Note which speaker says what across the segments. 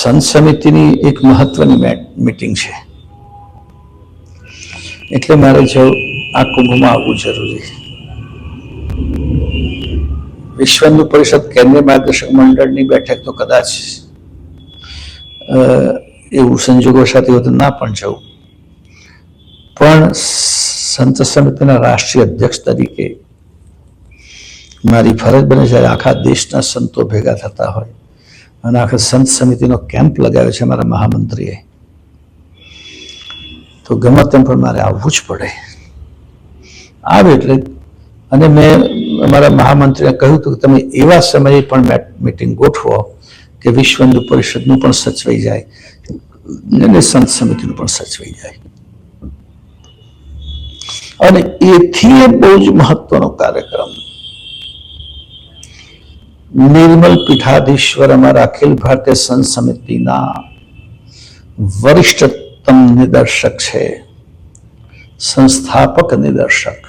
Speaker 1: સંત સમિતિની એક મહત્વની મીટિંગ છે. એટલે મારે જો આ કુંભમાં આવવું જરૂરી વિશ્વ હિન્દુ પરિષદ કેન્દ્રીય માર્ગદર્શક મંડળની બેઠક તો કદાચ એવું સંજોગો સાથે તો ના પણ જવું. પણ સંત સમિતિના રાષ્ટ્રીય અધ્યક્ષ તરીકે મારી ફરજ બને જ્યારે આખા દેશના સંતો ભેગા થતા હોય. અને આખા સંત સમિતિનો કેમ્પ લગાવ્યો છે મારા મહામંત્રીએ. તો ગમે તેમ પણ મારે આવવું જ પડે. આવે એટલે અને મેં અમારા મહામંત્રીને કહ્યું હતું કે તમે એવા સમયે પણ મિટિંગ ગોઠવો કે વિશ્વ હિન્દુ પરિષદનું પણ સચવાઈ જાય અને સંત સમિતિનું પણ સચવાઈ જાય. અને એથી એ બહુ જ મહત્વનો કાર્યક્રમ નિર્મલ પીઠાધીશ્વર અમારા અખિલ ભારતીય સંત સમિતિના વરિષ્ઠતમ નિદર્શક છે સંસ્થાપક નિદર્શક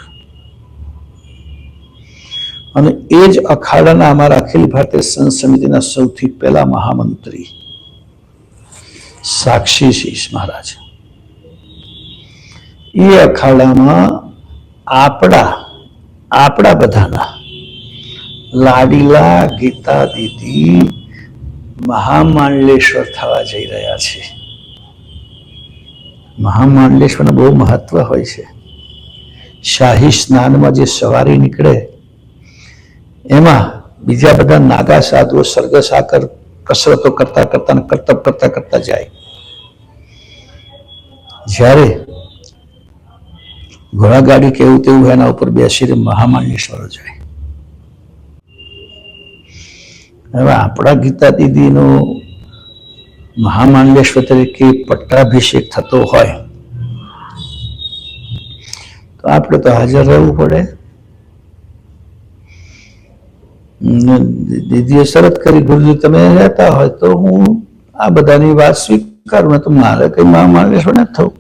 Speaker 1: અને એ જ અખાડાના અમારા અખિલ ભારતીય સંત સમિતિના સૌથી પહેલા મહામંત્રી સાક્ષી શીશ મહારાજ એ અખાડામાં આપણા આપણા બધાના લાડીલા ગીતા દીદી મહામાંડલેશ્વર થવા જઈ રહ્યા છે. મહામાંડલેશ્વરનું બહુ મહત્વ હોય છે. શાહી સ્નાનમાં જે સવારી નીકળે, એમાં બીજા બધા નાગા સાધુઓ સરઘસ આકર કસરતો કરતા કરતા કરતબ કરતા કરતા જાય. જ્યારે ઘોડાગાડી કેવું તેવું એના ઉપર બેસીને મહામાંડલેશ્વર જાય. હવે આપણા ગીતા દીદીનો મહામાંડેશ્વર તરીકે પટ્ટાભિષેક થતો હોય, તો આપણે તો હાજર રહેવું પડે. દીદીએ શરત કરી, ગુરુજી તમે રહેતા હોય તો હું આ બધાની વાત સ્વીકારું તો મારે કઈ મહામાંડેશ્વર નથી થવું.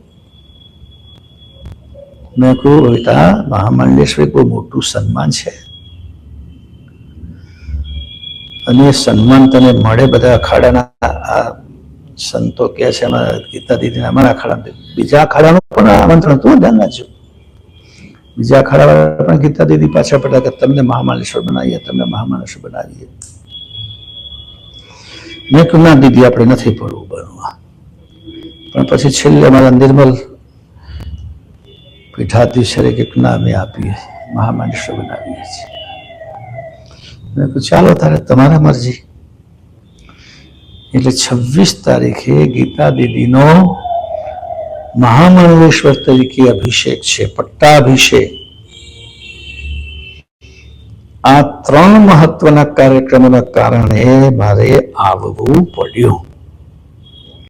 Speaker 1: મેં કહ્યું, બેટા મહામાંડલેશ્વર કોઈ મોટું સન્માન છે. અને સન્માન તને મળે બધા અખાડાના. આ સંતો કે છે અમારા ગીતા દીદીને અમારા અખાડા બીજા અખાડાનું પણ આમંત્રણ હતું, ધ્યાન રાખજો. બીજા અખાડા પણ ગીતા દીદી પાછા પડ્યા કે તમને મહામાલેશ્વર બનાવીએ, તમને મહામાનેશ્વર બનાવીએ. મેં કહ્યું, ના દીદી, આપણે નથી પડવું બનવા પણ પછી છેલ્લે અમારા નિર્મલ પીઠાધીશ્વરે કે, ના, અમે આપીએ મહામાલેશ્વર બનાવીએ છીએ. મેં કહ્યું ચાલો તારે તમારા મરજી. એટલે છવ્વીસ તારીખે ગીતા દીદીનો મહામંડલેશ્વર તરીકે અભિષેક છે, પટ્ટાભિષેક. આ ત્રણ મહત્વના કાર્યક્રમોના કારણે મારે આવવું પડ્યું.